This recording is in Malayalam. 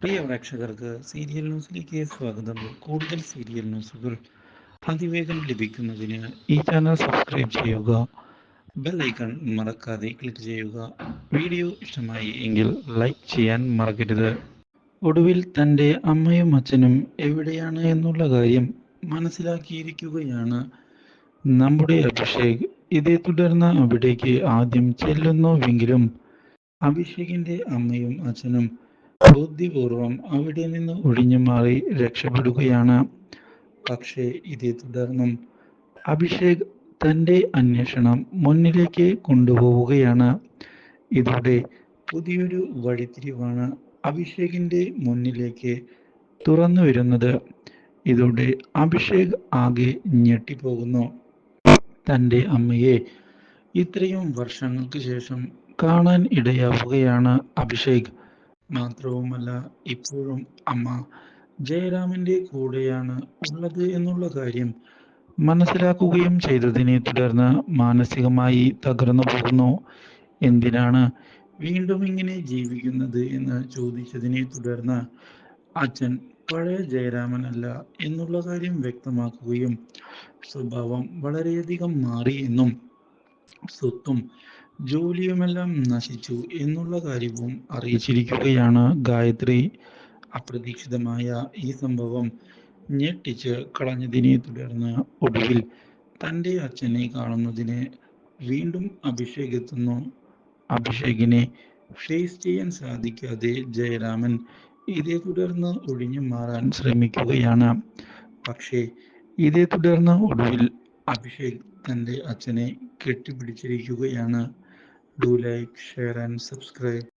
പ്രിയ പ്രേക്ഷകർക്ക് സീരിയൽ ന്യൂസിലേക്ക് സ്വാഗതം. കൂടുതൽ സീരിയൽ ന്യൂസുകൾ അതിവേഗം ലഭിക്കുന്നതിന് ഈ ചാനൽ സബ്സ്ക്രൈബ് ചെയ്യുക ബെൽ ഐക്കൺ മറക്കാതെ ക്ലിക്ക് ചെയ്യുക. വീഡിയോ ഇഷ്ടമായി എങ്കിൽ ലൈക്ക് ചെയ്യാൻ മറക്കരുത്. ഒടുവിൽ തന്റെ അമ്മയും അച്ഛനും എവിടെയാണ് എന്നുള്ള കാര്യം മനസ്സിലാക്കിയിരിക്കുകയാണ് നമ്മുടെ അഭിഷേക്. ഇതേ തുടർന്ന് അവിടേക്ക് ആദ്യം ചെല്ലുന്നുവെങ്കിലും അഭിഷേകിന്റെ അമ്മയും അച്ഛനും ബുദ്ധിപൂർവം അവിടെ നിന്ന് ഒഴിഞ്ഞു മാറി രക്ഷപ്പെടുകയാണ്. പക്ഷേ ഇതേ തുടർന്നും അഭിഷേക് തന്റെ അന്വേഷണം മുന്നിലേക്ക് കൊണ്ടുപോവുകയാണ്. ഇതോടെ പുതിയൊരു വഴിത്തിരിവാണ് അഭിഷേകിന്റെ മുന്നിലേക്ക് തുറന്നു വരുന്നത്. ഇതോടെ അഭിഷേക് ആകെ ഞെട്ടിപ്പോകുന്നു. തന്റെ അമ്മയെ ഇത്രയും വർഷങ്ങൾക്ക് ശേഷം കാണാൻ ഇടയാവുകയാണ് അഭിഷേക്. മാത്രവുമല്ല ഇപ്പോഴും അമ്മ ജയരാമന്റെ കൂടെയാണ് ഉള്ളത് എന്നുള്ള കാര്യം മനസ്സിലാക്കുകയും ചെയ്തതിനെ തുടർന്ന് മാനസികമായി തകർന്നു പോകുന്നു. എന്തിനാണ് വീണ്ടും ഇങ്ങനെ ജീവിക്കുന്നത് എന്ന് ചോദിച്ചതിനെ തുടർന്ന് അച്ഛൻ പഴയ ജയരാമനല്ല എന്നുള്ള കാര്യം വ്യക്തമാക്കുകയും സ്വഭാവം വളരെയധികം മാറി എന്നും സ്വത്തും ജോലിയുമെല്ലാം നശിച്ചു എന്നുള്ള കാര്യവും അറിയിച്ചിരിക്കുകയാണ് ഗായത്രി. അപ്രതീക്ഷിതമായ ഈ സംഭവം ഞെട്ടിച്ച് കളഞ്ഞതിനെ തുടർന്ന് ഒടുവിൽ തന്റെ അച്ഛനെ കാണുന്നതിന് വീണ്ടും അഭിഷേക് എത്തുന്നു അഭിഷേകിനെ ഫേസ് ചെയ്യാൻ സാധിക്കാതെ ജയരാമൻ ഇതേ തുടർന്ന് ഒഴിഞ്ഞു മാറാൻ ശ്രമിക്കുകയാണ്. പക്ഷേ ഇതേ തുടർന്ന് ഒടുവിൽ അഭിഷേക് തന്റെ അച്ഛനെ കെട്ടിപ്പിടിച്ചിരിക്കുകയാണ്. Do like share and subscribe